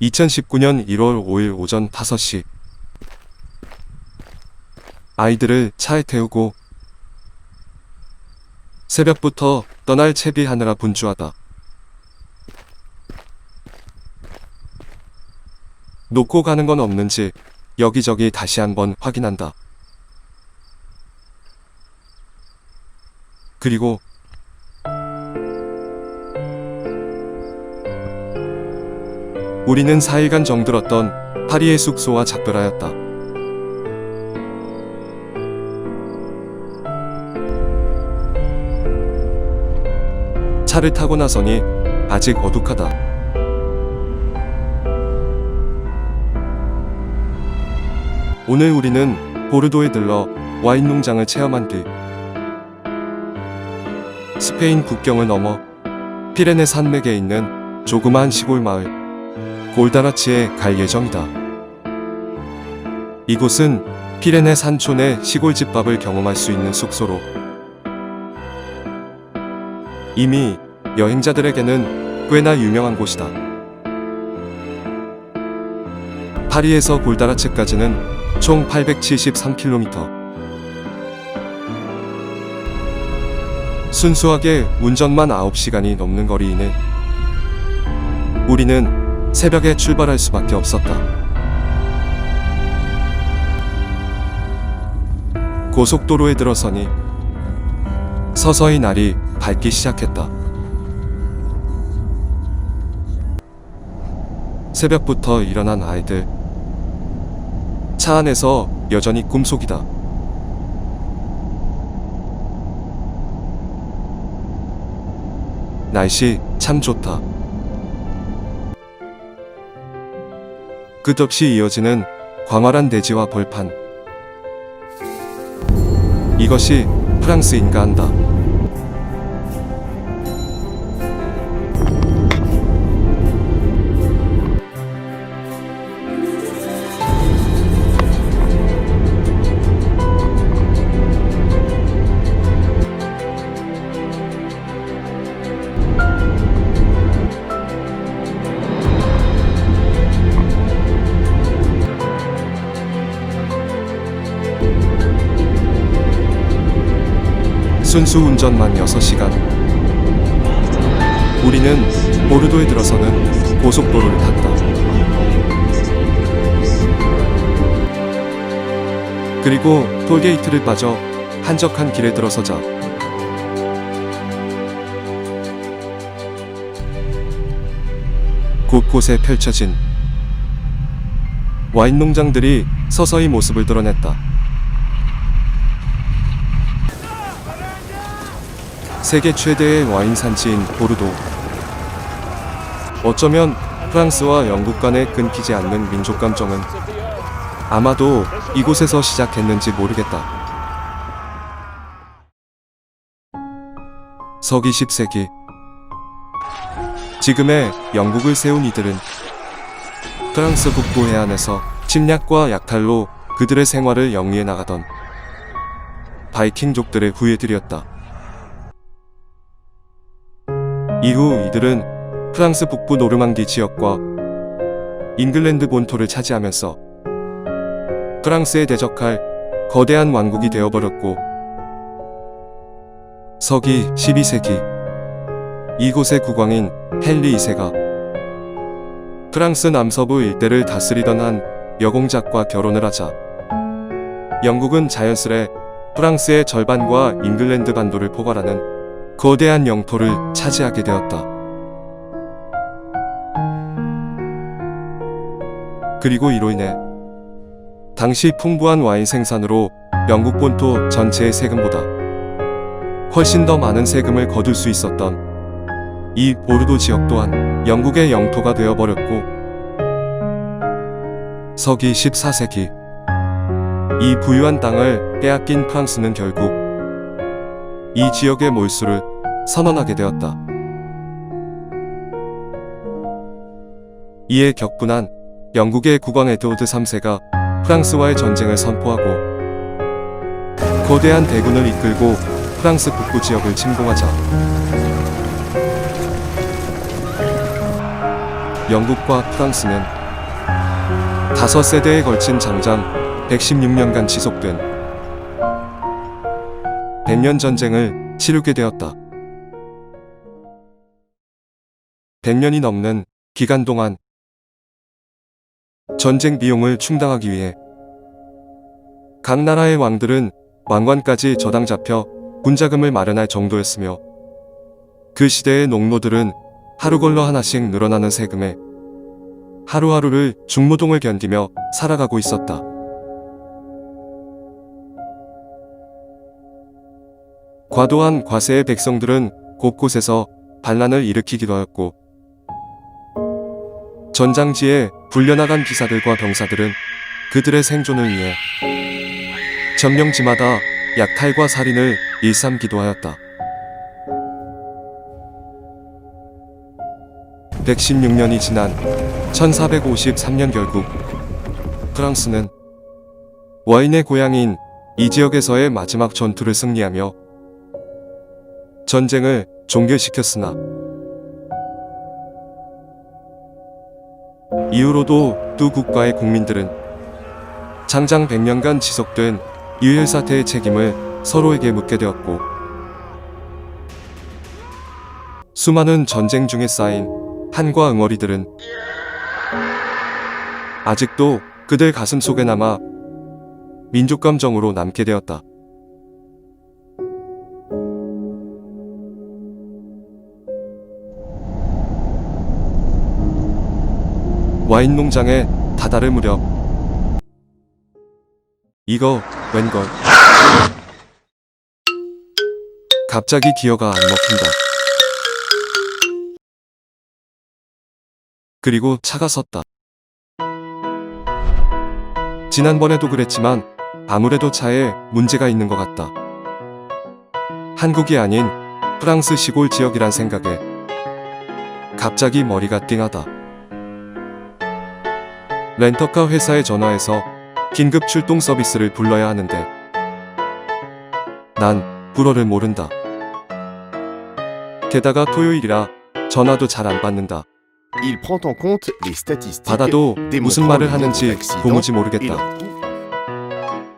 2019년 1월 5일 오전 5시 아이들을 차에 태우고 새벽부터 떠날 채비하느라 분주하다. 놓고 가는 건 없는지 여기저기 다시 한번 확인한다. 그리고 우리는 4일간 정들었던 파리의 숙소와 작별하였다. 차를 타고 나서니 아직 어둑하다. 오늘 우리는 보르도에 들러 와인 농장을 체험한 뒤 스페인 국경을 넘어 피레네 산맥에 있는 조그마한 시골 마을 골다라치에 갈 예정이다. 이곳은 피레네 산촌의 시골 집밥을 경험할 수 있는 숙소로 이미 여행자들에게는 꽤나 유명한 곳이다. 파리에서 골다라치까지는 총 873km. 순수하게 운전만 9시간이 넘는 거리이는 우리는 새벽에 출발할 수밖에 없었다. 고속도로에 들어서니 서서히 날이 밝기 시작했다. 새벽부터 일어난 아이들. 차 안에서 여전히 꿈속이다. 날씨 참 좋다. 끝없이 이어지는 광활한 대지와 벌판. 이것이 프랑스 인가 한다. 순수 운전만 6시간. 우리는 보르도에 들어서는 고속도로를 탔다. 그리고 톨게이트를 빠져 한적한 길에 들어서자 곳곳에 펼쳐진 와인 농장들이 서서히 모습을 드러냈다. 세계 최대의 와인 산지인 보르도. 어쩌면 프랑스와 영국 간에 끊기지 않는 민족 감정은 아마도 이곳에서 시작했는지 모르겠다. 서기 10세기 지금의 영국을 세운 이들은 프랑스 북부 해안에서 침략과 약탈로 그들의 생활을 영위해 나가던 바이킹족들의 후예들이었다. 이후 이들은 프랑스 북부 노르망디 지역과 잉글랜드 본토를 차지하면서 프랑스에 대적할 거대한 왕국이 되어버렸고 서기 12세기 이곳의 국왕인 헨리 2세가 프랑스 남서부 일대를 다스리던 한 여공작과 결혼을 하자 영국은 자연스레 프랑스의 절반과 잉글랜드 반도를 포괄하는 거대한 영토를 차지하게 되었다. 그리고 이로 인해 당시 풍부한 와인 생산으로 영국 본토 전체의 세금보다 훨씬 더 많은 세금을 거둘 수 있었던 이 보르도 지역 또한 영국의 영토가 되어버렸고 서기 14세기 이 부유한 땅을 빼앗긴 프랑스는 결국 이 지역의 몰수를 선언하게 되었다. 이에 격분한 영국의 국왕 에드워드 3세가 프랑스와의 전쟁을 선포하고 거대한 대군을 이끌고 프랑스 북부 지역을 침공하자 영국과 프랑스는 다섯 세대에 걸친 장장 116년간 지속된 100년 전쟁을 치르게 되었다. 100년이 넘는 기간 동안 전쟁 비용을 충당하기 위해 각 나라의 왕들은 왕관까지 저당 잡혀 군자금을 마련할 정도였으며 그 시대의 농노들은 하루 걸러 하나씩 늘어나는 세금에 하루하루를 중노동을 견디며 살아가고 있었다. 과도한 과세의 백성들은 곳곳에서 반란을 일으키기도 하였고 전장지에 불려나간 기사들과 병사들은 그들의 생존을 위해 점령지마다 약탈과 살인을 일삼기도 하였다. 116년이 지난 1453년 결국 프랑스는 와인의 고향인 이 지역에서의 마지막 전투를 승리하며 전쟁을 종결시켰으나 이후로도 두 국가의 국민들은 장장 100년간 지속된 유혈 사태의 책임을 서로에게 묻게 되었고 수많은 전쟁 중에 쌓인 한과 응어리들은 아직도 그들 가슴 속에 남아 민족 감정으로 남게 되었다. 와인 농장에 다다를 무렵 이거 웬걸 갑자기 기어가 안 먹힌다. 그리고 차가 섰다. 지난번에도 그랬지만 아무래도 차에 문제가 있는 것 같다. 한국이 아닌 프랑스 시골 지역이란 생각에 갑자기 머리가 띵하다. 렌터카 회사에 전화해서 긴급 출동 서비스를 불러야 하는데 난 불어를 모른다. 게다가 토요일이라 전화도 잘 안 받는다. 받아도 무슨 말을 하는지 도무지 모르겠다.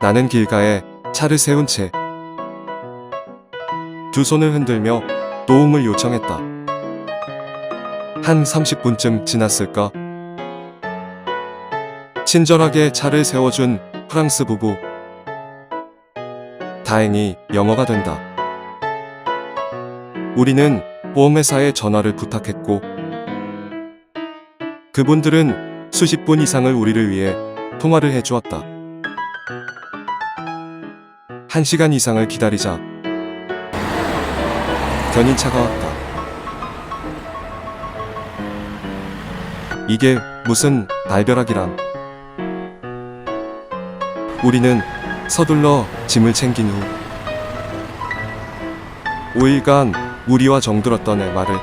나는 길가에 차를 세운 채 두 손을 흔들며 도움을 요청했다. 한 30분쯤 지났을까? 친절하게 차를 세워준 프랑스 부부. 다행히 영어가 된다. 우리는 보험회사에 전화를 부탁했고, 그분들은 수십 분 이상을 우리를 위해 통화를 해주었다. 한 시간 이상을 기다리자 견인차가 왔다. 이게 무슨 날벼락이람. 우리는 서둘러 짐을 챙긴 후 5일간 우리와 정들었던 엠마를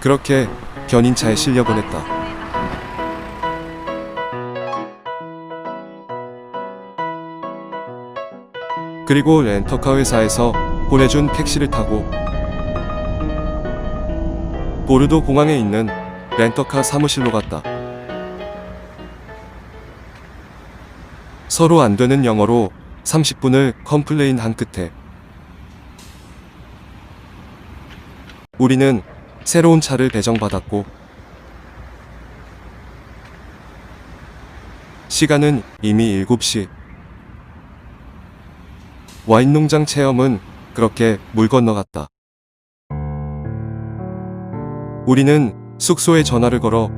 그렇게 견인차에 실려 보냈다. 그리고 렌터카 회사에서 보내준 택시를 타고 보르도 공항에 있는 렌터카 사무실로 갔다. 서로 안 되는 영어로 30분을 컴플레인 한 끝에 우리는 새로운 차를 배정받았고 시간은 이미 7시. 와인 농장 체험은 그렇게 물 건너갔다. 우리는 숙소에 전화를 걸어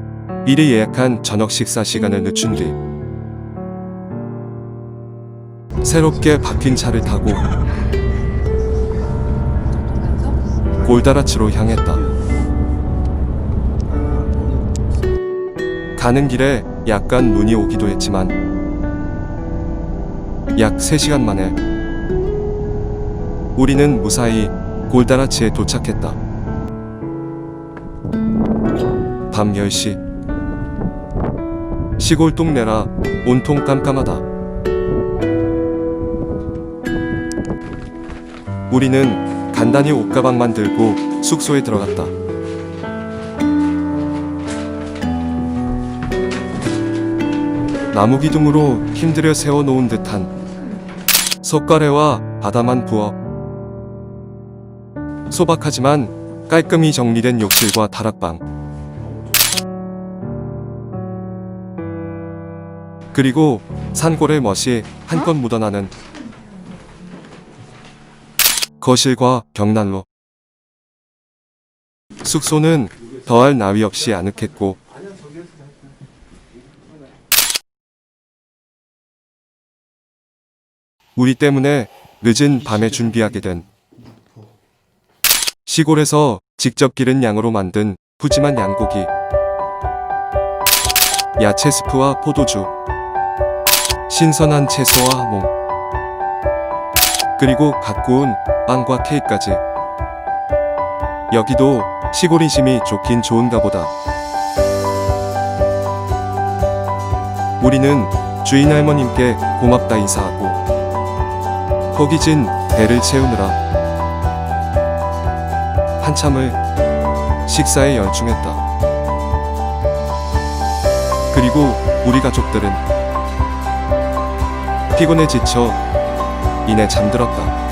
미리 예약한 저녁 식사 시간을 늦춘 뒤 새롭게 바뀐 차를 타고 골다라치로 향했다. 가는 길에 약간 눈이 오기도 했지만 약 3시간 만에 우리는 무사히 골다라치에 도착했다. 밤 10시. 시골 동네라 온통 깜깜하다. 우리는 간단히 옷가방만 들고 숙소에 들어갔다. 나무 기둥으로 힘들여 세워놓은 듯한 석가래와 바다만 부어 소박하지만 깔끔히 정리된 욕실과 다락방 그리고 산골의 멋이 한껏 묻어나는 거실과 벽난로. 숙소는 더할 나위 없이 아늑했고. 우리 때문에 늦은 밤에 준비하게 된 시골에서 직접 기른 양으로 만든 푸짐한 양고기. 야채 스프와 포도주. 신선한 채소와 하몽 그리고 갓 구운 빵과 케이크까지 여기도 시골 인심이 좋긴 좋은가 보다 우리는 주인 할머님께 고맙다 인사하고 허기진 배를 채우느라 한참을 식사에 열중했다. 그리고 우리 가족들은 피곤에 지쳐 이내 잠들었다.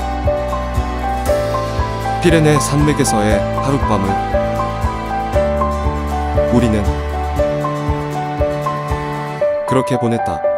피레네 산맥에서의 하룻밤을 우리는 그렇게 보냈다.